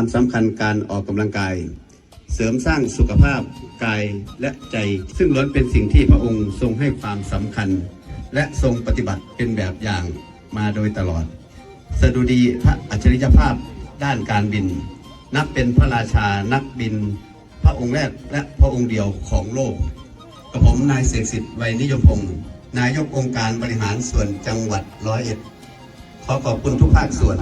ความสำคัญการออกกำลังกาย เสริมสร้างสุขภาพกายและใจ ซึ่งล้วนเป็นสิ่งที่พระองค์ทรงให้ความสำคัญ และทรงปฏิบัติเป็นแบบอย่างมาโดยตลอด สดุดีพระอัจฉริยภาพด้านการบิน นับเป็นพระราชานักบิน พระองค์แรกและพระองค์เดียวของโลกกับผมนายเสกสิทธิ์ไวยนิยมพงศ์นายกองค์การบริหารส่วนจังหวัดร้อยเอ็ดขอขอบคุณทุกภาคส่วน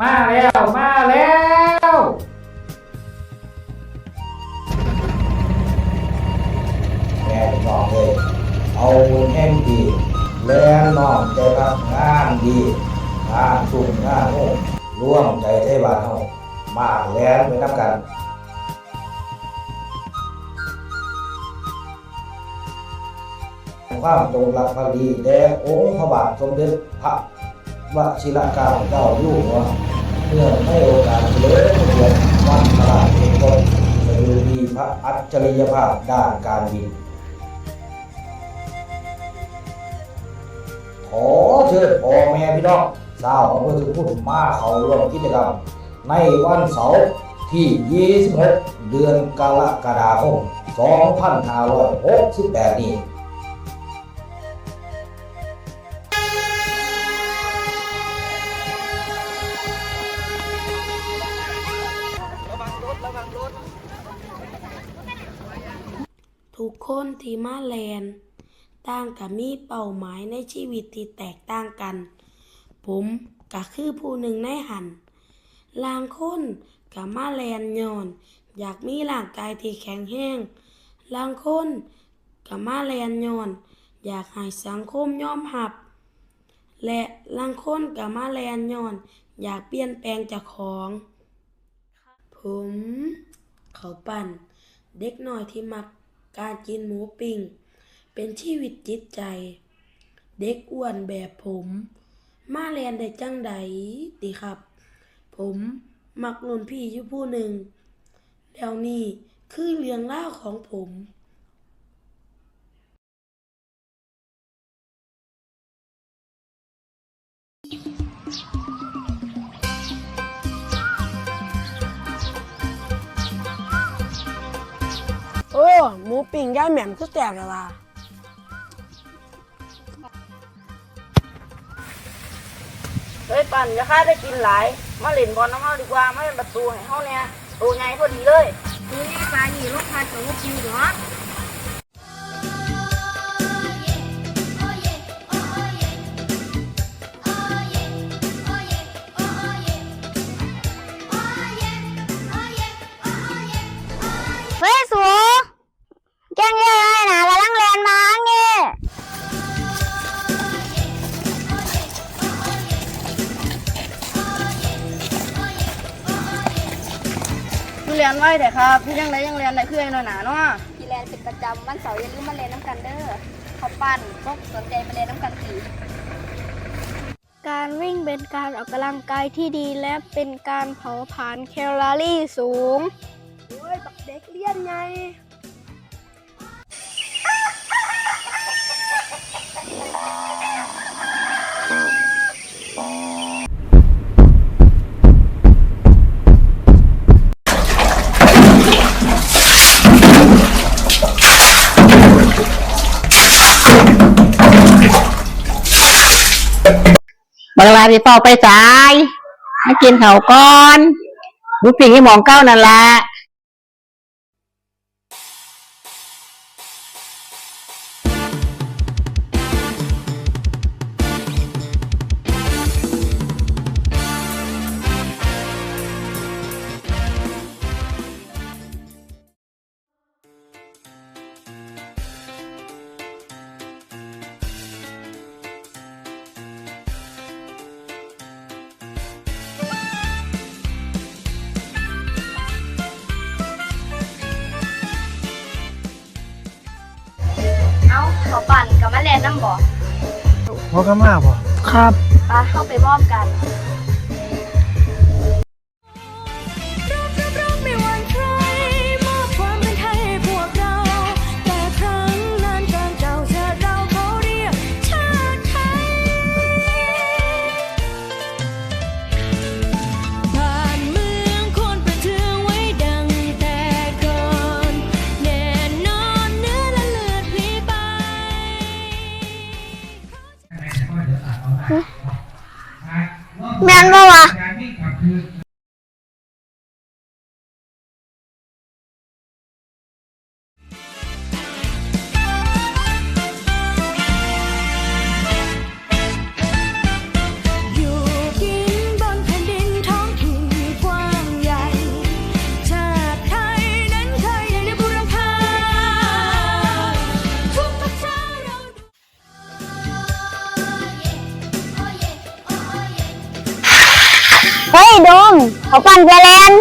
มาแล้ว มาแล้ว แม่น้องเลย เอาแห้งดี แล้วน้องใจรักงานดีงานสุขงานโอ้ร่วมใจไทยบ้านเฮามาแล้วไปนับกันความจงรักภักดีแด่องค์พระบาทสมเด็จพระ วชิรเกล้าเจ้าอยู่หัวเพื่อให้โอกาสเลิมพระเกียรติวันพระราชสมภพสดุดีพระอัจฉริยภาพด้านการบิน ขอเชิญพ่อแม่พี่น้องชาวอำเภอสุขุมมาเข้าร่วมกิจกรรม ในวันเสาร์ที่ 26 เดือนกรกฎาคม 2568 นี้ คนที่มาแลนต่างกับมีเป้าหมายในชีวิตที่แตกต่างกัน ผมก็คือผู้หนึ่งในหันลางคนกับมาแลนย้อน อยากมีร่างกายที่แข็งแรงลางคนกับมาแลนย้อน อยากให้สังคมยอมรับ และลางคนกับมาแลนย้อน อยากเปลี่ยนแปลงจากของ ผม เขาปั่น เด็กหน้อยที่มัก การกินหมูปิ้ง เป็นชีวิตจิตใจ เด็กอ้วนแบบผม มาเรียนได้จังใดติครับ ผมมักรุ่นพี่อยู่ผู้หนึ่ง แล้วนี่คือเรื่องเล่าของผมโอ้ ปิ้งย่ายแหม่มคือแตกเลยว่ะเฮ้ยปั่นอย่าค่าได้กินหลาย มาเล่นบอลน้ำเฮาดีกว่ามาเล่นประตูให้เฮาเนี่ยตัวใหญ่พอดีเลยตัวใหญ่ปลาหนีลูกพายของลูกปิ้งเนาะ ไว้แต่ครับพี่ยังไงยังเรียนได้คือไอ้หน่อยหนาเนาะพี่เรียนเป็นประจำวันเสาร์อย่าลืมมาเรียนน้ำกันเด้อเขาปั้นก็สนใจมาเรียนน้ำกันสีการวิ่งเป็นการออกกำลังกายที่ดีและเป็นการเผาผลาญแคลอรี่สูง โอ้ยบักเด็กเลี้ยนไง เวลาที่เป่าไปสายมากินเขาวก่อนบุปผิงให้หมองเก้านั่นแหละ น้ำบ่พอก็มาบ่ครับปาเข้าไปมอบกัน แม่นบ่วะ เฮ้ยดมเขาปั่นไปแลน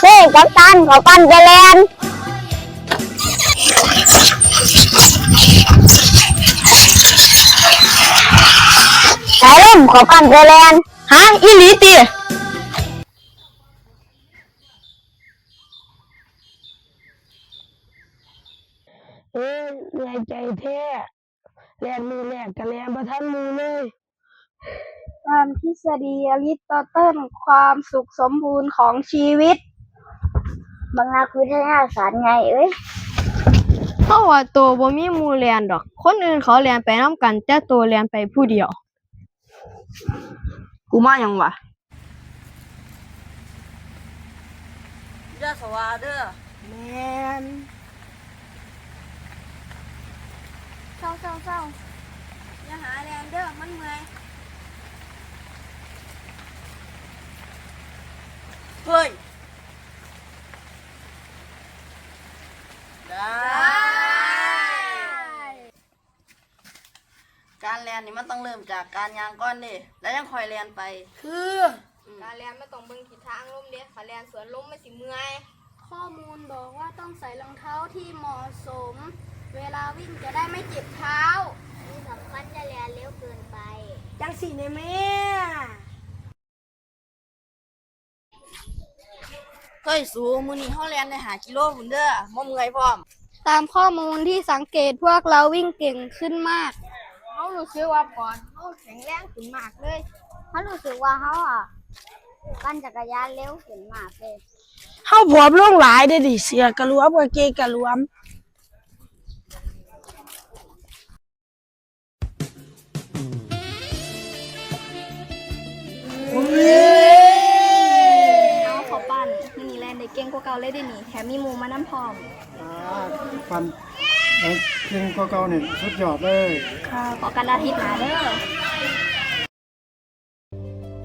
เฮ้ยกัปตันเขาปั่นไปแลนสายลมเขาปั่นไปแลนฮะอีหลีติเอ้ยเหนื่อยใจแท้แลนมือแรกกับแลนประทันมือเลย ตามทฤษฎีอริสโตเติลความสุขสมบูรณ์ของชีวิต บางนักวิทยาศาสตร์ไงเอ้ยเพราะว่าตัวบ่มีหมู่เรียนดอก คนอื่นเขาเรียนไปนำกัน แต่ตัวเรียนไปผู้เดียว กูมายังวะเด้อสวาเด้อแมนเศร้าเศร้าเศร้าอย่าหาแรงเด้อมันเมื่อย เฮ้ย ได้ การเรียนนี่มันต้องเริ่มจากการยางก้อนดิแล้วยังคอยเรียนไป คือการเรียนไม่ต้องเบิ่งทิศทางลมเด้ขาเรียนสวนลมไม่สิเมื่อยข้อมูลบอกว่าต้องใส่รองเท้าที่เหมาะสม เวลาวิ่งจะได้ไม่เจ็บเท้าที่สำคัญจะเรียนเร็วเกินไป จังสีในแม่ เฮ้ยสูมือนี้เขาเรียนได้หากิโลหุ่นเด้อบ่เมื่อยพร้อม ตามข้อมูลที่สังเกตพวกเราวิ่งเก่งขึ้นมาก เขารู้สึกว่าปอดเขาแข็งแรงขึ้นมากเลยเขารู้สึกว่าเขาอะปั่นจักรยานเร็วขึ้นมากเลยเฮาผอมลงหลายเด้อดิเสือกระหลวมกางเกงกระหลวมเว่าเก่าเลยเดิหนี่แถมมีหมูมาน้ำพร้อมฟันแล้วเก่งกว่าเก่าเนี่ยสุดยอดเลยค่ะขอกันอาทิตย์หน้าเด้อ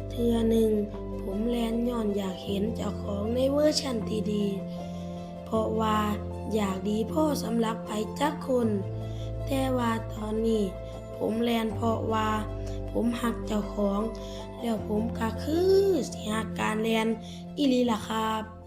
เทื่อหนึ่ง ผมแลนย้อนอยากเห็นเจ้าของในเวอร์ชันที่ดี เพราะว่าอยากดีพ่อสำหรับไผจักคน แต่ว่าตอนนี้ ผมแลนเพราะว่า ผมหักเจ้าของ แล้วผมก็คือสิหักการแลนอีหลีล่ะครับ